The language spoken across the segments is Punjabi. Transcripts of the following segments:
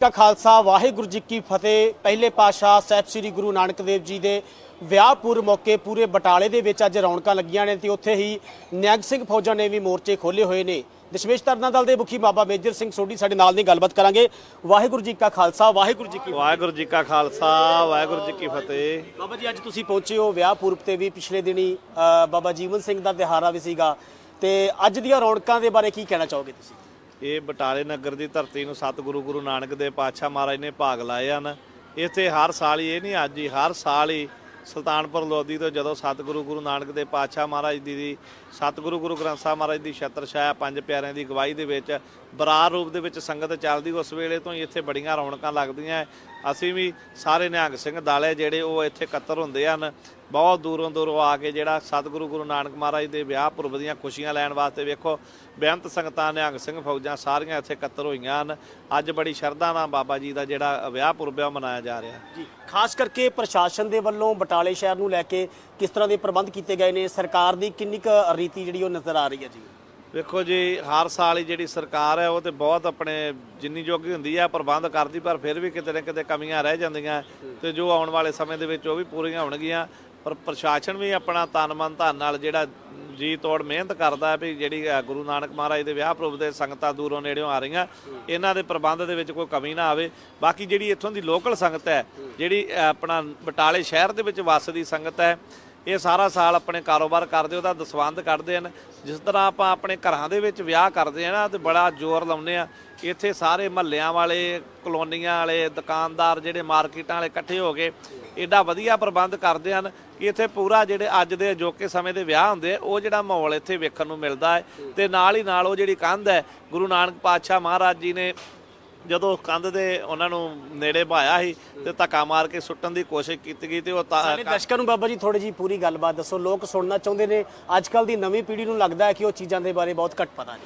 ਕਾ ਖਾਲਸਾ ਵਾਹਿਗੁਰੂ ਜੀ ਕੀ ਫਤਿਹ। ਪਹਿਲੇ ਪਾਤਸ਼ਾਹ ਸਾਹਿਬ ਸ੍ਰੀ ਗੁਰੂ ਨਾਨਕ ਦੇਵ ਜੀ ਦੇ ਵਿਆਹ ਪੁਰ ਮੌਕੇ ਪੂਰੇ ਬਟਾਲੇ ਦੇ ਵਿੱਚ ਅੱਜ ਰੌਣਕਾਂ ਲੱਗੀਆਂ ਨੇ ਤੇ ਉੱਥੇ ਹੀ ਨਿਹੰਗ ਸਿੰਘ ਫੌਜਾਂ ਨੇ ਵੀ ਮੋਰਚੇ ਖੋਲੇ ਹੋਏ ਨੇ। ਦਸ਼ਮੇਸ਼ ਤਰਨਾ ਦਲ ਦੇ ਮੁਖੀ ਬਾਬਾ ਮੇਜਰ ਸਿੰਘ ਸੋਢੀ ਸਾਡੇ ਨਾਲ ਦੀ ਗੱਲਬਾਤ ਕਰਾਂਗੇ। ਵਾਹਿਗੁਰੂ ਜੀ ਕਾ ਖਾਲਸਾ ਵਾਹਿਗੁਰੂ ਜੀ ਕੀ ਵਾਹਿਗੁਰੂ ਜੀ ਕਾ ਖਾਲਸਾ ਵਾਹਿਗੁਰੂ ਜੀ ਕੀ ਫਤਿਹ। ਬਾਬਾ ਜੀ ਅੱਜ ਤੁਸੀਂ ਪਹੁੰਚੇ ਹੋ ਵਿਆਹ ਪੁਰਬ ਤੇ ਵੀ ਪਿਛਲੇ ਦਿਨੀ ਬਾਬਾ ਜੀਵਨ ਸਿੰਘ ਦਾ ਦਿਹਾੜਾ ਵੀ ਸੀਗਾ। ਤੇ ਅੱਜ ਦੀਆਂ ਰੌਣਕਾਂ ਦੇ ਬਾਰੇ ਕੀ ਕਹਿਣਾ ਚਾਹੋਗੇ ਤੁਸੀਂ? ਇਹ ਬਟਾਲੇ ਨਗਰ ਦੀ ਧਰਤੀ ਨੂੰ ਸਤਿਗੁਰੂ ਗੁਰੂ ਨਾਨਕ ਦੇ ਪਾਤਸ਼ਾਹ ਮਹਾਰਾਜ ਨੇ ਭਾਗ ਲਾਏ ਹਨ। ਇੱਥੇ ਹਰ ਸਾਲ ਹੀ ਇਹ ਨਹੀਂ ਅੱਜ ਹੀ, ਹਰ ਸਾਲ ਹੀ ਸੁਲਤਾਨਪੁਰ ਲੋਧੀ ਤੋਂ ਜਦੋਂ ਸਤਿਗੁਰੂ ਗੁਰੂ ਨਾਨਕ ਦੇ ਪਾਤਸ਼ਾਹ ਮਹਾਰਾਜ ਦੀ ਦੀ ਸਤਿਗੁਰੂ ਗੁਰੂ ਗ੍ਰੰਥ ਸਾਹਿਬ ਮਹਾਰਾਜ ਦੀ ਛਤਰ ਛਾਇਆ ਪੰਜ ਪਿਆਰਿਆਂ ਦੀ ਗਵਾਹੀ ਦੇ ਵਿੱਚ ਬਰਾਰ ਰੂਪ ਦੇ ਵਿੱਚ ਸੰਗਤ ਚੱਲਦੀ, ਉਸ ਵੇਲੇ ਤੋਂ ਹੀ ਇੱਥੇ ਬੜੀਆਂ ਰੌਣਕਾਂ ਲੱਗਦੀਆਂ। ਅਸੀਂ ਵੀ ਸਾਰੇ ਨਿਹੰਗ ਸਿੰਘ ਦਾਲੇ ਜਿਹੜੇ ਉਹ ਇੱਥੇ ਇਕੱਤਰ ਹੁੰਦੇ ਹਨ, ਬਹੁਤ ਦੂਰੋਂ ਦੂਰੋਂ ਆ ਕੇ ਜਿਹੜਾ ਸਤਿਗੁਰੂ ਗੁਰੂ ਨਾਨਕ ਮਹਾਰਾਜ ਦੇ ਵਿਆਹ ਪੁਰਬ ਦੀਆਂ ਖੁਸ਼ੀਆਂ ਲੈਣ ਵਾਸਤੇ ਵੇਖੋ, ਬੇਅੰਤ ਸੰਗਤਾਂ, ਨਿਹੰਗ ਸਿੰਘ ਫੌਜਾਂ ਸਾਰੀਆਂ ਇੱਥੇ ਇਕੱਤਰ ਹੋਈਆਂ ਹਨ। ਅੱਜ ਬੜੀ ਸ਼ਰਧਾ ਨਾਲ ਬਾਬਾ ਜੀ ਦਾ ਜਿਹੜਾ ਵਿਆਹ ਪੁਰਬ ਹੈ ਉਹ ਮਨਾਇਆ ਜਾ ਰਿਹਾ ਜੀ, ਖਾਸ ਕਰਕੇ ਪ੍ਰਸ਼ਾਸਨ ਦੇ ਵੱਲੋਂ ਬਟਾਲੇ ਸ਼ਹਿਰ ਨੂੰ ਲੈ ਕੇ ਕਿਸ ਤਰ੍ਹਾਂ ਦੇ ਪ੍ਰਬੰਧ ਕੀਤੇ ਗਏ ਨੇ? ਸਰਕਾਰ ਦੀ ਕਿੰਨੀ ਕੁ ਰੀਤੀ ਜਿਹੜੀ ਉਹ ਨਜ਼ਰ ਆ ਰਹੀ ਹੈ ਜੀ? ਵੇਖੋ ਜੀ, ਹਰ ਸਾਲ ਹੀ ਜਿਹੜੀ ਸਰਕਾਰ ਹੈ, ਉਹ ਤੇ ਬਹੁਤ ਆਪਣੇ ਜਿੰਨੀ ਜੋਗੀ ਹੁੰਦੀ ਹੈ ਪ੍ਰਬੰਧ ਕਰਦੀ, ਪਰ ਫਿਰ ਵੀ ਕਿਤੇ ਨਾ ਕਿਤੇ ਕਮੀਆਂ ਰਹਿ ਜਾਂਦੀਆਂ। ਤੇ ਜੋ ਆਉਣ ਵਾਲੇ ਸਮੇਂ ਦੇ ਵਿੱਚ ਉਹ ਵੀ ਪੂਰੀਆਂ ਹੋਣਗੀਆਂ। ਪਰ ਪ੍ਰਸ਼ਾਸਨ ਵੀ ਆਪਣਾ ਤਨ ਮਨ ਧਨ ਨਾਲ ਜਿਹੜਾ ਜੀ ਤੋੜ ਮਿਹਨਤ ਕਰਦਾ ਵੀ ਜਿਹੜੀ ਗੁਰੂ ਨਾਨਕ ਮਹਾਰਾਜ ਦੇ ਵਿਆਹ ਪ੍ਰਭ ਦੇ ਸੰਗਤਾਂ ਦੂਰੋਂ ਨੇੜਿਓਂ ਆ ਰਹੀਆਂ, ਇਹਨਾਂ ਦੇ ਪ੍ਰਬੰਧ ਦੇ ਵਿੱਚ ਕੋਈ ਕਮੀ ਨਾ ਆਵੇ। ਬਾਕੀ ਜਿਹੜੀ ਇੱਥੋਂ ਦੀ ਲੋਕਲ ਸੰਗਤ ਹੈ, ਜਿਹੜੀ ਆਪਣਾ ਬਟਾਲੇ ਸ਼ਹਿਰ ਦੇ ਵਿੱਚ ਵੱਸਦੀ ਸੰਗਤ ਹੈ ਇਹ ਸਾਰਾ ਸਾਲ ਆਪਣੇ ਕਾਰੋਬਾਰ ਕਰਦੇ, ਉਹਦਾ ਦਸਵੰਦ ਕੱਢਦੇ ਹਨ। ਜਿਸ ਤਰ੍ਹਾਂ ਆਪਾਂ ਆਪਣੇ ਘਰਾਂ ਦੇ ਵਿੱਚ ਵਿਆਹ ਕਰਦੇ ਆ ਨਾ, ਤੇ ਬੜਾ ਜ਼ੋਰ ਲਾਉਂਦੇ ਆ ਇੱਥੇ ਸਾਰੇ ਮਹੱਲਿਆਂ ਵਾਲੇ, ਕਲੋਨੀਆਂ ਵਾਲੇ, ਦੁਕਾਨਦਾਰ ਜਿਹੜੇ ਮਾਰਕੀਟਾਂ ਵਾਲੇ ਇਕੱਠੇ ਹੋ ਕੇ ਐਡਾ ਵਧੀਆ ਪ੍ਰਬੰਧ ਕਰਦੇ ਹਨ ਕਿ ਇੱਥੇ ਪੂਰਾ ਜਿਹੜੇ ਅੱਜ ਦੇ ਅਜੋਕੇ ਸਮੇਂ ਦੇ ਵਿਆਹ ਹੁੰਦੇ ਆ, ਉਹ ਜਿਹੜਾ ਮਾਹੌਲ ਇੱਥੇ ਵੇਖਣ ਨੂੰ ਮਿਲਦਾ ਹੈ। ਤੇ ਨਾਲ ਹੀ ਨਾਲ ਉਹ ਜਿਹੜੀ ਕੰਧ ਹੈ, ਗੁਰੂ ਨਾਨਕ ਪਾਤਸ਼ਾਹ ਮਹਾਰਾਜ ਜੀ ਨੇ ਜਦੋਂ ਕੰਧ ਦੇ ਉਹਨਾਂ ਨੂੰ ਨੇੜੇ ਭਾਇਆ ਸੀ ਤੇ ਧੱਕਾ ਮਾਰ ਕੇ ਸੁੱਟਣ ਦੀ ਕੋਸ਼ਿਸ਼ ਕੀਤੀ ਗਈ ਤੇ ਉਹ ਤਾਂ- ਸਾਡੇ ਦਰਸ਼ਕਾਂ ਨੂੰ ਬਾਬਾ ਜੀ ਥੋੜੀ ਜੀ ਪੂਰੀ ਗੱਲਬਾਤ ਦੱਸੋ। ਲੋਕ ਸੁਣਨਾ ਚਾਹੁੰਦੇ ਨੇ। ਅੱਜ ਕੱਲ ਦੀ ਨਵੀਂ ਪੀੜ੍ਹੀ ਨੂੰ ਲੱਗਦਾ ਹੈ ਕਿ ਉਹ ਚੀਜ਼ਾਂ ਦੇ ਬਾਰੇ ਬਹੁਤ ਘੱਟ ਪਤਾ ਨੇ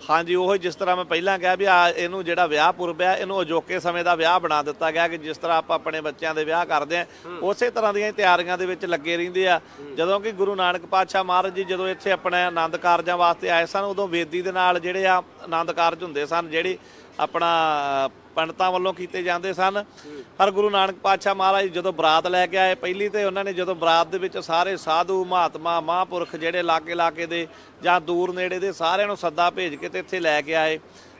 ਹਾਂਜੀ ਉਹ ਜਿਸ ਤਰ੍ਹਾਂ ਮੈਂ ਪਹਿਲਾਂ ਕਿਹਾ ਵੀ ਆ ਇਹਨੂੰ ਜਿਹੜਾ ਵਿਆਹ ਪੁਰਬ ਹੈ ਇਹਨੂੰ ਅਜੋਕੇ ਸਮੇਂ ਦਾ ਵਿਆਹ ਬਣਾ ਦਿੱਤਾ ਗਿਆ ਕਿ ਜਿਸ ਤਰ੍ਹਾਂ ਆਪਾਂ ਆਪਣੇ ਬੱਚਿਆਂ ਦੇ ਵਿਆਹ ਕਰਦੇ ਆ ਉਸੇ ਤਰ੍ਹਾਂ ਦੀਆਂ ਹੀ ਤਿਆਰੀਆਂ ਦੇ ਵਿੱਚ ਲੱਗੇ ਰਹਿੰਦੇ ਆ। ਜਦੋਂ ਕਿ ਗੁਰੂ ਨਾਨਕ ਪਾਤਸ਼ਾਹ ਮਹਾਰਾਜ ਜੀ ਜਦੋਂ ਇੱਥੇ ਆਪਣੇ ਆਨੰਦ ਕਾਰਜਾਂ ਵਾਸਤੇ ਆਏ ਸਨ ਉਦੋਂ ਵੇਦੀ ਦੇ ਨਾਲ ਜਿਹੜੇ ਆ ਆਨੰਦ ਕਾਰਜ ਹੁੰਦੇ ਸਨ ਜਿਹੜੀ ਆਪਣਾ ਪੰਡਤਾਂ ਵੱਲੋਂ ਕੀਤੇ ਜਾਂਦੇ ਸਨ। ਪਰ ਗੁਰੂ ਨਾਨਕ ਪਾਤਸ਼ਾਹ ਮਹਾਰਾਜ ਜਦੋਂ ਬਰਾਤ ਲੈ ਕੇ ਆਏ, ਪਹਿਲੀ ਤੇ ਉਹਨਾਂ ਨੇ ਜਦੋਂ ਬਰਾਤ ਦੇ ਵਿੱਚ ਸਾਰੇ ਸਾਧੂ, ਮਹਾਤਮਾ, ਮਹਾਂਪੁਰਖ ਜਿਹੜੇ ਲਾਗੇ ਲਾਗੇ ਦੇ ਜਾਂ ਦੂਰ ਨੇੜੇ ਦੇ ਸਾਰਿਆਂ ਨੂੰ ਸੱਦਾ ਭੇਜ ਕੇ ਤੇ ਇੱਥੇ ਲੈ ਕੇ ਆਏ।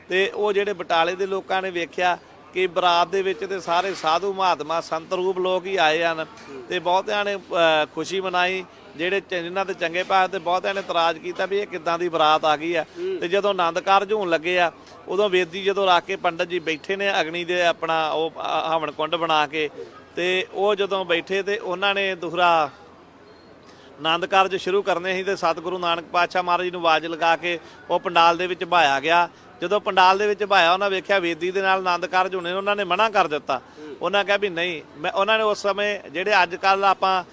ਤੇ ਉਹ ਜਿਹੜੇ ਬਟਾਲੇ ਦੇ ਲੋਕਾਂ ਨੇ ਵੇਖਿਆ ਕਿ ਬਰਾਤ ਦੇ ਵਿੱਚ ਤੇ ਸਾਰੇ ਸਾਧੂ, ਮਹਾਤਮਾ ਸੰਤ ਰੂਪ ਲੋਕ ਹੀ ਆਏ ਹਨ ਤੇ ਬਹੁਤਿਆਂ ਨੇ ਖੁਸ਼ੀ ਮਨਾਈ। ਜਿਹੜੇ ਜਿਨ੍ਹਾਂ ਦੇ ਚੰਗੇ ਪਾਸੇ ਤੇ ਬਹੁਤਿਆਂ ਨੇ ਇਤਰਾਜ਼ ਕੀਤਾ ਵੀ ਇਹ ਕਿੱਦਾਂ ਦੀ ਬਰਾਤ ਆ ਗਈ ਆ। ਤੇ ਜਦੋਂ ਆਨੰਦ ਕਾਰਜ ਹੋਣ ਲੱਗੇ ਆ ਉਦੋਂ ਵੇਦੀ ਜਦੋਂ ਰੱਖ ਕੇ ਪੰਡਤ ਜੀ ਬੈਠੇ ਨੇ ਅਗਨੀ ਦੇ ਆਪਣਾ ਉਹ ਹਵਨ ਕੁੰਡ ਬਣਾ ਕੇ ਤੇ ਉਹ ਜਦੋਂ ਬੈਠੇ ਤੇ ਉਹਨਾਂ ਨੇ ਦੂਸਰਾ ਆਨੰਦ ਕਾਰਜ ਸ਼ੁਰੂ ਕਰਨੇ ਸੀ ਤੇ ਸਤਿਗੁਰੂ ਨਾਨਕ ਪਾਤਸ਼ਾਹ ਮਹਾਰਾਜ ਨੂੰ ਆਵਾਜ਼ ਲਗਾ ਕੇ ਉਹ ਪੰਡਾਲ ਦੇ ਵਿੱਚ ਭਾਇਆ ਗਿਆ। ਜਦੋਂ ਪੰਡਾਲ ਦੇ ਵਿੱਚ ਭਾਇਆ ਉਹਨਾਂ ਵੇਖਿਆ ਵੇਦੀ ਦੇ ਨਾਲ ਆਨੰਦ ਕਾਰਜ ਹੋਣੇ ਉਹਨਾਂ ਨੇ ਮਨਾ ਕਰ ਦਿੱਤਾ। ਉਹਨਾਂ ਕਿਹਾ ਵੀ ਨਹੀਂ ਮੈਂ ਉਹਨਾਂ ਨੇ ਉਸ ਸਮੇਂ ਜਿਹੜੇ ਅੱਜ ਕੱਲ ਆਪਾਂ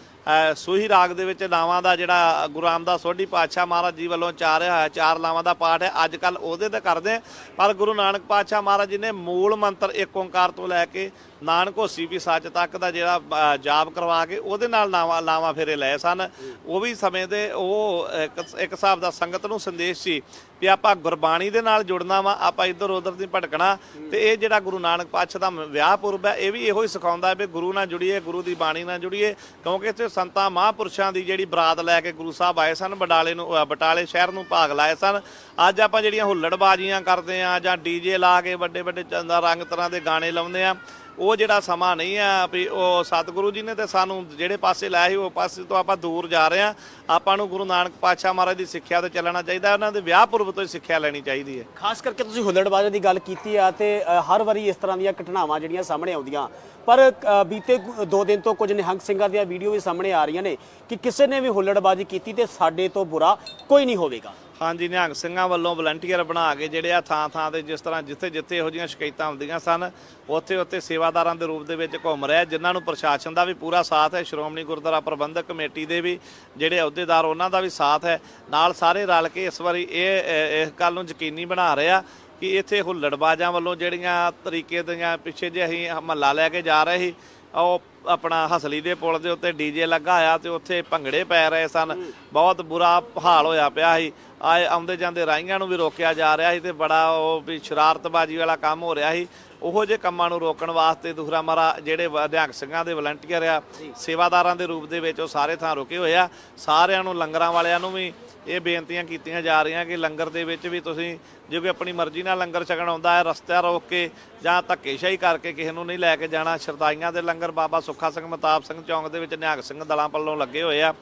ਸੂਹੀ ਰਾਗ ਦੇ ਵਿੱਚ ਨਾਵਾਂ ਦਾ ਜਿਹੜਾ ਗੁਰੂ ਰਾਮਦਾਸ ਸੋਢੀ ਪਾਤਸ਼ਾਹ ਮਹਾਰਾਜ ਜੀ ਵੱਲੋਂ ਚਾਰਿਆ ਹੋਇਆ ਚਾਰ ਲਾਵਾਂ ਦਾ ਪਾਠ ਹੈ। ਅੱਜ ਕੱਲ ਉਹਦੇ ਤੇ ਕਰਦੇ ਪਰ ਗੁਰੂ ਨਾਨਕ ਪਾਤਸ਼ਾਹ ਮਹਾਰਾਜ ਜੀ ਨੇ ਮੂਲ ਮੰਤਰ ਇੱਕ ਓੰਕਾਰ ਤੋਂ ਲੈ ਕੇ ਨਾਨਕ ਹੋਸੀ ਵੀ ਸੱਚ ਤੱਕ ਦਾ ਜਿਹੜਾ ਜਾਪ ਕਰਵਾ ਕੇ ਉਹਦੇ ਨਾਲ ਨਾਵਾਂ ਲਾਵਾਂ ਫੇਰੇ ਲਏ ਸਨ। ਉਹ ਵੀ ਸਮੇਂ ਦੇ ਉਹ ਇੱਕ ਇੱਕ ਹਿਸਾਬ ਦਾ ਸੰਗਤ ਨੂੰ ਸੰਦੇਸ਼ ਸੀ ਵੀ ਆਪਾਂ ਗੁਰਬਾਣੀ ਦੇ ਨਾਲ ਜੁੜਨਾ ਵਾ, ਆਪਾਂ ਇੱਧਰ ਉੱਧਰ ਦੀ ਭਟਕਣਾ। ਤੇ ਇਹ ਜਿਹੜਾ ਗੁਰੂ ਨਾਨਕ ਪਾਤਸ਼ਾਹ ਦਾ ਵਿਆਹ ਪੁਰਬ ਹੈ, ਇਹ ਵੀ ਇਹੋ ਹੀ ਸਿਖਾਉਂਦਾ ਹੈ ਵੀ ਗੁਰੂ ਨਾਲ ਜੁੜੀਏ, ਗੁਰੂ ਦੀ ਬਾਣੀ ਨਾਲ ਜੁੜੀਏ। ਕਿਉਂਕਿ ਇੱਥੇ ਸੰਤਾਂ ਮਹਾਂਪੁਰਸ਼ਾਂ ਦੀ ਜਿਹੜੀ ਬਰਾਤ ਲੈ ਕੇ ਗੁਰੂ ਸਾਹਿਬ ਆਏ ਸਨ ਬਟਾਲੇ ਨੂੰ ਅ, ਬਟਾਲੇ ਸ਼ਹਿਰ ਨੂੰ ਭਾਗ ਲਾਏ ਸਨ। ਅੱਜ ਆਪਾਂ ਜਿਹੜੀਆਂ ਹੁੱਲੜਬਾਜ਼ੀਆਂ ਕਰਦੇ ਆ ਜਾਂ ਡੀਜੇ ਲਾ ਕੇ ਵੱਡੇ ਵੱਡੇ ਚੰਦਾ ਰੰਗ ਤਰ੍ਹਾਂ ਦੇ ਗਾਣੇ ਲਾਉਂਦੇ ਆ ਉਹ ਜਿਹੜਾ ਸਮਾਂ ਨਹੀਂ ਆ ਵੀ ਉਹ ਸਤਿਗੁਰੂ ਜੀ ਨੇ ਤੇ ਸਾਨੂੰ ਜਿਹੜੇ ਪਾਸੇ ਲਾਇਆ ਸੀ, ਉਹ ਪਾਸੇ ਤੋਂ ਆਪਾਂ ਦੂਰ ਜਾ ਰਹੇ ਆ ਆਪਾਂ ਨੂੰ ਗੁਰੂ ਨਾਨਕ ਪਾਤਸ਼ਾਹ ਮਹਾਰਾਜ ਦੀ ਸਿੱਖਿਆ ਤੇ ਚੱਲਣਾ ਚਾਹੀਦਾ, ਉਹਨਾਂ ਦੇ ਵਿਆਹ ਪੁਰਬ ਤੋਂ ਹੀ ਸਿੱਖਿਆ ਲੈਣੀ ਚਾਹੀਦੀ ਹੈ। ਖਾਸ ਕਰਕੇ ਤੁਸੀਂ ਹੁੱਲੜਬਾਜ਼ਾਂ ਦੀ ਗੱਲ ਕੀਤੀ ਆ ਤੇ ਹਰ ਵਾਰੀ ਇਸ ਤਰ੍ਹਾਂ ਦੀਆਂ ਘਟਨਾਵਾਂ ਜਿਹੜੀਆਂ ਸਾਹਮਣੇ ਆਉਂਦੀਆਂ। ਪਰ ਬੀਤੇ ਕੁ- ਦੋ ਦਿਨ ਤੋਂ ਕੁਝ ਨਿਹੰਗ ਸਿੰਘਾਂ ਦੀਆਂ ਵੀਡੀਓ ਵੀ ਸਾਹਮਣੇ ਆ ਰਹੀਆਂ ਨੇ ਕਿ ਕਿਸੇ ਨੇ ਵੀ ਹੁੱਲੜਬਾਜ਼ੀ ਕੀਤੀ ਤੇ ਸਾਡੇ ਤੋਂ ਬੁਰਾ ਕੋਈ ਨਹੀਂ ਹੋਵੇਗਾ। ਹਾਂਜੀ, ਨਿਹੰਗ ਸਿੰਘਾਂ ਵੱਲੋਂ ਵਲੰਟੀਅਰ ਬਣਾ ਕੇ ਜਿਹੜੇ ਆ ਥਾਂ ਥਾਂ ਤੇ ਜਿਸ ਤਰ੍ਹਾਂ ਜਿੱਥੇ ਜਿੱਥੇ ਇਹੋ ਜਿਹੀਆਂ ਸ਼ਿਕਾਇਤਾਂ ਹੁੰਦੀਆਂ ਸਨ, ਉੱਥੇ ਉੱਥੇ ਸੇਵਾਦਾਰਾਂ ਦੇ ਰੂਪ ਦੇ ਵਿੱਚ ਘੁੰਮ ਰਿਹਾ ਜਿਨ੍ਹਾਂ ਨੂੰ ਪ੍ਰਸ਼ਾਸਨ ਦਾ ਵੀ ਪੂਰਾ ਸਾਥ ਹੈ, ਸ਼੍ਰੋਮਣੀ ਗੁਰਦੁਆਰਾ ਪ੍ਰਬੰਧਕ ਕਮੇਟੀ ਦੇ ਵੀ ਜਿਹੜੇ ਅਹੁਦੇਦਾਰ ਉਹਨਾਂ ਦਾ ਵੀ ਸਾਥ ਹੈ। ਨਾਲ ਸਾਰੇ ਰਲ ਕੇ ਇਸ ਵਾਰੀ ਇਹ ਇਸ ਗੱਲ ਨੂੰ ਯਕੀਨੀ ਬਣਾ ਰਿਹਾ ਕਿ ਇੱਥੇ ਹੁੱਲੜਬਾਜ਼ਾਂ ਵੱਲੋਂ ਜਿਹੜੀਆਂ ਤਰੀਕੇ ਦੀਆਂ ਪਿੱਛੇ ਜੇ ਅਸੀਂ ਮਹੱਲਾ ਲੈ ਕੇ ਜਾ ਰਹੇ ਸੀ ਉਹ ਆਪਣਾ ਹਸਲੀ ਦੇ ਪੁਲ ਦੇ ਉੱਤੇ ਡੀਜੇ ਲੱਗਾ ਆ ਤੇ ਉੱਥੇ ਭੰਗੜੇ ਪੈ ਰਹੇ ਸਨ। ਬਹੁਤ ਬੁਰਾ ਹਾਲ ਹੋਇਆ ਪਿਆ ਸੀ। ਆਏ ਆਉਂਦੇ ਜਾਂਦੇ ਰਾਈਆਂ ਨੂੰ ਵੀ ਰੋਕਿਆ ਜਾ ਰਿਹਾ ਸੀ ਤੇ ਬੜਾ ਉਹ ਵੀ ਸ਼ਰਾਰਤਬਾਜ਼ੀ ਵਾਲਾ ਕੰਮ ਹੋ ਰਿਹਾ ਸੀ। ਉਹੋ ਜੇ ਕੰਮਾਂ ਨੂੰ ਰੋਕਣ ਵਾਸਤੇ ਦੂਸਰਾ ਮਾਰਾ ਜਿਹੜੇ ਅਧਿਆਪਕ ਸਿੰਘਾਂ ਦੇ ਵਲੰਟੀਅਰ ਆ ਸੇਵਾਦਾਰਾਂ ਦੇ ਰੂਪ ਦੇ ਵਿੱਚ ਉਹ ਸਾਰੇ ਥਾਂ ਰੁਕੇ ਹੋਏ ਆ। ਸਾਰਿਆਂ ਨੂੰ ਲੰਗਰਾਂ ਵਾਲਿਆਂ ਨੂੰ ਵੀ ਇਹ ਬੇਨਤੀਆਂ ਕੀਤੀਆਂ ਜਾ ਰਹੀਆਂ ਕਿ ਲੰਗਰ ਦੇ ਵਿੱਚ ਵੀ ਤੁਸੀਂ ਜੇ ਕੋਈ ਆਪਣੀ ਮਰਜ਼ੀ ਨਾਲ ਲੰਗਰ ਛਕਣ ਆਉਂਦਾ ਹੈ ਰਸਤਾ ਰੋਕ ਕੇ ਜਾਂ ਧੱਕੇਸ਼ਾਹੀ ਕਰਕੇ ਕਿਸੇ ਨੂੰ ਨਹੀਂ ਲੈ ਕੇ ਜਾਣਾ ਸ਼ਰਦਾਈਆਂ ਦੇ ਲੰਗਰ ਬਾਬਾ ਸੁੱਖਾ ਸਿੰਘ ਮਤਾਬ ਸਿੰਘ ਚੌਂਕ ਦੇ ਵਿੱਚ ਨਿਹੰਗ ਸਿੰਘ ਦਲਾਂ ਪੱਲੋਂ ਲੱਗੇ ਹੋਏ ਆ।